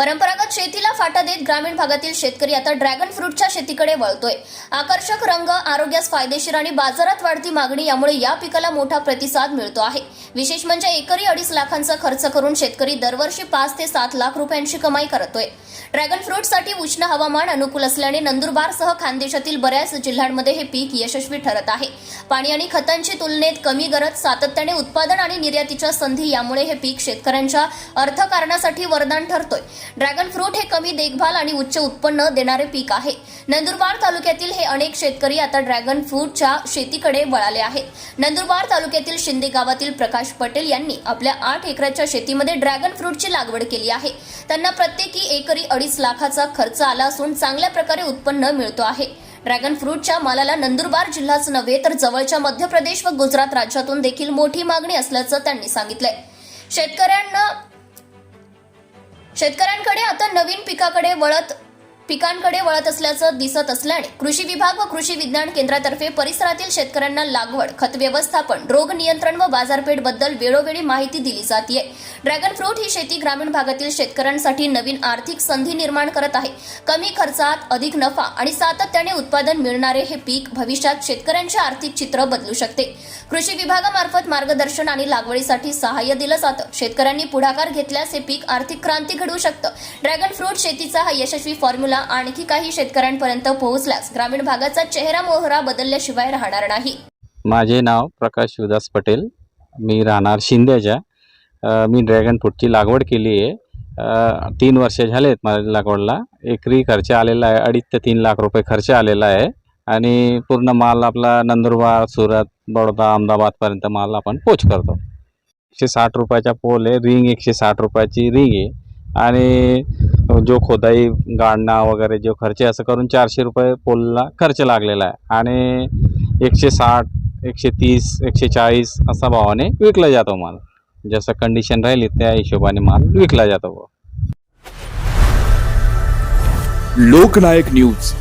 परंपरागत शेतीला फाटा देत ग्रामीण भागातील शेतकरी आता ड्रॅगन फ्रूटच्या शेतीकडे वळतोय. आकर्षक रंग आरोग्यास फायदेशीर आणि बाजारात वाढती मागणी यामुळे या पिकाला मोठा प्रतिसाद मिळतो आहे. विशेष म्हणजे एकरी अडीच लाखांचा खर्च करून शेतकरी दरवर्षी पाच ते सात लाख रुपयांची कमाई करतोय. ड्रॅगन फ्रूटसाठी उष्ण हवामान अनुकूल असल्याने नंदुरबारसह खानदेशातील बऱ्याच जिल्ह्यांमध्ये हे पीक यशस्वी ठरत आहे. पाणी आणि खतांची तुलनेत कमी गरज सातत्याने उत्पादन आणि निर्यातीच्या संधी यामुळे हे पीक शेतकऱ्यांच्या अर्थकारणासाठी वरदान ठरतोय. ड्रॅगन फ्रूट हे कमी देखभाल आणि उच्च उत्पन्न देणारे पीक आहे. नंदुरबार तालुक्यातील हे अनेक शेतकरी आता ड्रॅगन फ्रूटच्या शेतीकडे वळाले आहेत. नंदुरबार तालुक्यातील शिंदे गावातील प्रकाश पटेल यांनी आपल्या आठ एकराच्या शेतीमध्ये ड्रॅगन फ्रूटची लागवड केली आहे. त्यांना प्रत्येकी एकरी अडीच लाखाचा खर्च आला असून चांगल्या प्रकारे उत्पन्न मिळतो आहे. ड्रॅगन फ्रूटच्या मालाला नंदुरबार जिल्हाच नव्हे तर जवळच्या मध्य प्रदेश व गुजरात राज्यातून देखील मोठी मागणी असल्याचं त्यांनी सांगितलंय. शेतकऱ्यांना शेतकऱ्यांकडे आता नवीन पिकाकडे वळत पिकांकडे वळत असल्याचं दिसत असल्याने कृषी विभाग व कृषी विज्ञान केंद्रातर्फे परिसरातील शेतकऱ्यांना लागवड खत व्यवस्थापन रोग नियंत्रण व बाजारपेठबद्दल वेळोवेळी माहिती दिली जाते ड्रॅगन फ्रूट ही शेती ग्रामीण भागातील शेतकऱ्यांसाठी नवीन आर्थिक संधी निर्माण करत आहे. कमी खर्चात अधिक नफा आणि सातत्याने उत्पादन मिळणारे हे पीक भविष्यात शेतकऱ्यांचे आर्थिक चित्र बदलू शकते. कृषी विभागामार्फत मार्गदर्शन आणि लागवडीसाठी सहाय्य दिलं जातं. शेतकऱ्यांनी पुढाकार घेतल्यास हे पीक आर्थिक क्रांती घडवू शकतं. ड्रॅगन फ्रूट शेतीचा हा यशस्वी फॉर्म्युला आणखी काही शेतकऱ्यांपर्यंत पोहोचल्यास ग्रामीण भागाचा चेहरा मोहरा बदलल्याशिवाय राहणार नाही. माझे नाव प्रकाश शिवदास पटेल. मी राहणार शिंद्याच्या मी ड्रॅगन फ्रूटची लागवड केली आहे. तीन वर्ष झाले आहेत माझ्या लागवडला. एकरी खर्च आलेला आहे अडीच ते तीन लाख रुपये खर्च आलेला आहे. आणि पूर्ण माल आपला नंदुरबार सुरत बडोदा अहमदाबादपर्यंत माल आपण पोच करतो. एकशे साठ रुपयाचा पोल आहे. रिंग एकशे साठ रुपयाची रिंग आहे. आणि जो खोदाई गाडणा वगैरे जो खर्च आहे असं करून चारशे रुपये पोलला खर्च लागलेला आहे. आणि एकशे साठ एकशे तीस एकशे चाळीस असा भावाने विकला जातो माल. जसं कंडिशन राहिली त्या हिशोबाने माल विकला जातो. लोकनायक न्यूज.